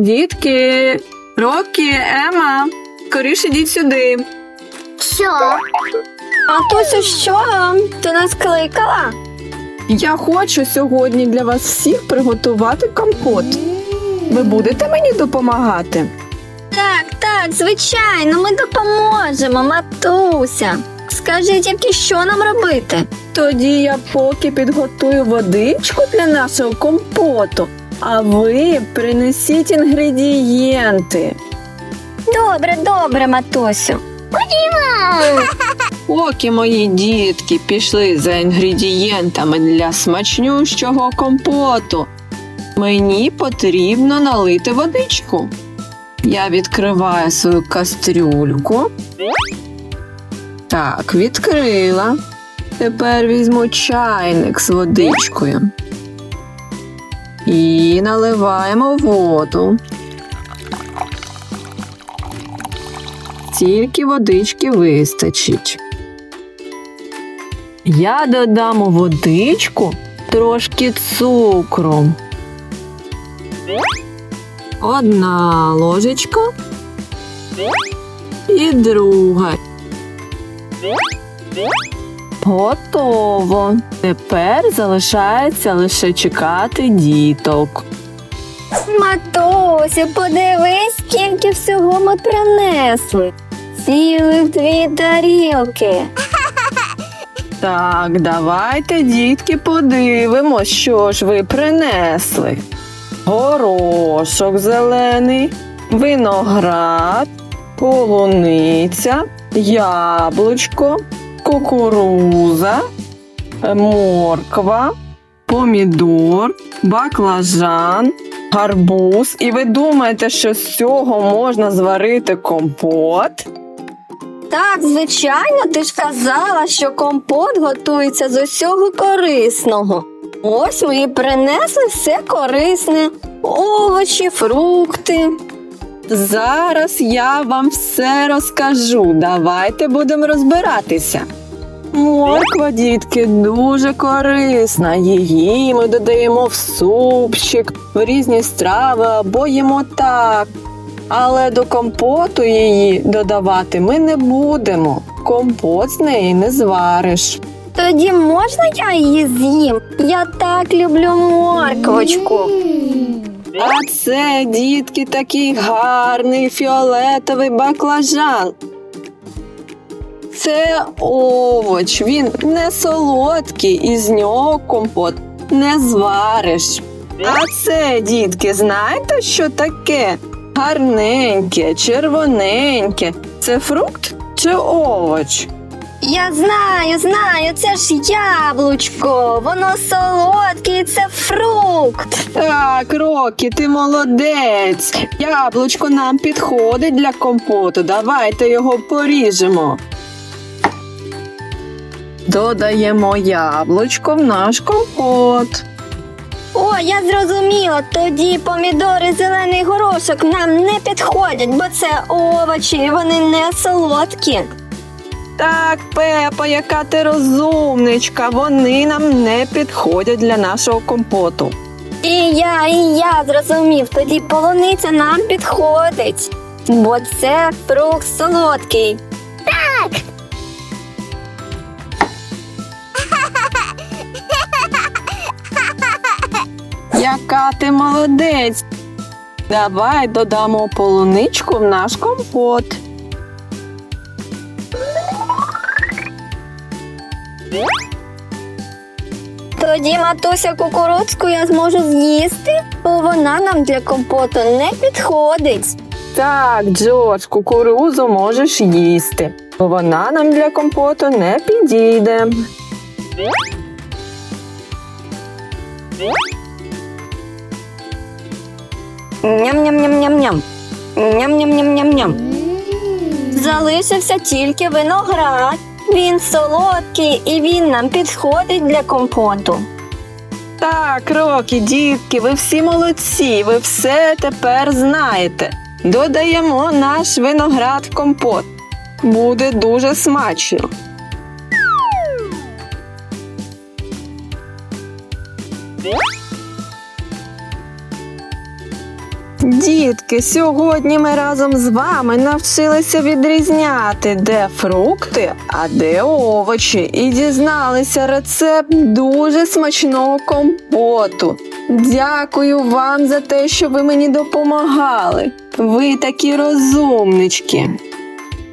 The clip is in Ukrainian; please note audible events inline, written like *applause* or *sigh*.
Дітки, Рокі, Ема, скоріше йдіть сюди. Що? Матусю, що? Ти нас кликала? Я хочу сьогодні для вас всіх приготувати компот. Ви будете мені допомагати? Так, так, звичайно, ми допоможемо, матуся. Скажи тільки, що нам робити? Тоді я поки підготую водичку для нашого компоту, а ви принесіть інгредієнти. Добре, добре, матусю. Поки мої дітки пішли за інгредієнтами для смачнющого компоту, мені потрібно налити водичку. Я відкриваю свою кастрюльку. Так, відкрила. Тепер візьму чайник з водичкою. І наливаємо воду. Тільки водички вистачить. Я додам у водичку трошки цукру. Одна ложечка і друга. Готово. Тепер залишається лише чекати діток. Матусю, подивись, скільки всього ми принесли. Цілих дві тарілки. *laughs* Так, давайте, дітки, подивимось, що ж ви принесли. Горошок зелений, виноград, полуниця, яблучко, кукуруза, морква, помідор, баклажан, гарбуз. І ви думаєте, що з цього можна зварити компот? Так, звичайно, ти ж казала, що компот готується з усього корисного. Ось ми і принесли все корисне: овочі, фрукти. Зараз я вам все розкажу. Давайте будемо розбиратися. Морква, дітки, дуже корисна. Її ми додаємо в супчик, в різні страви або їмо так. Але до компоту її додавати ми не будемо. Компот з неї не звариш. Тоді можна я її з'їм? Я так люблю морквочку. А це, дітки, такий гарний фіолетовий баклажан. Це овоч, він не солодкий, і з нього компот не звариш. А це, дітки, знаєте, що таке? Гарненьке, червоненьке. Це фрукт чи овоч? Я знаю, знаю, це ж яблучко. Воно солодке, і це фрукт. Так, Рокі, ти молодець. Яблучко нам підходить для компоту. Давайте його поріжемо. Додаємо яблучко в наш компот. О, я зрозуміла. Тоді помідори, зелений горошок нам не підходять, бо це овочі, і вони не солодкі. Так, Пепа, яка ти розумничка. Вони нам не підходять для нашого компоту. І я, і я зрозумів, тоді полуниця нам підходить, бо це фрукт солодкий. Яка ти молодець. Давай додамо полуничку в наш компот. Тоді матуся кукурудзку я зможу з'їсти, бо вона нам для компоту не підходить. Так, Джордж, кукурузу можеш їсти, бо вона нам для компоту не підійде. Ням-ням-ням-ням-ням. Ням-ням-ням-ням-ням. Залишився тільки виноград. Він солодкий і він нам підходить для компоту. Так, Рокі, дітки, ви всі молодці, ви все тепер знаєте. Додаємо наш виноград в компот. Буде дуже смачно. Дітки, сьогодні ми разом з вами навчилися відрізняти, де фрукти, а де овочі, і дізналися рецепт дуже смачного компоту. Дякую вам за те, що ви мені допомагали. Ви такі розумнички.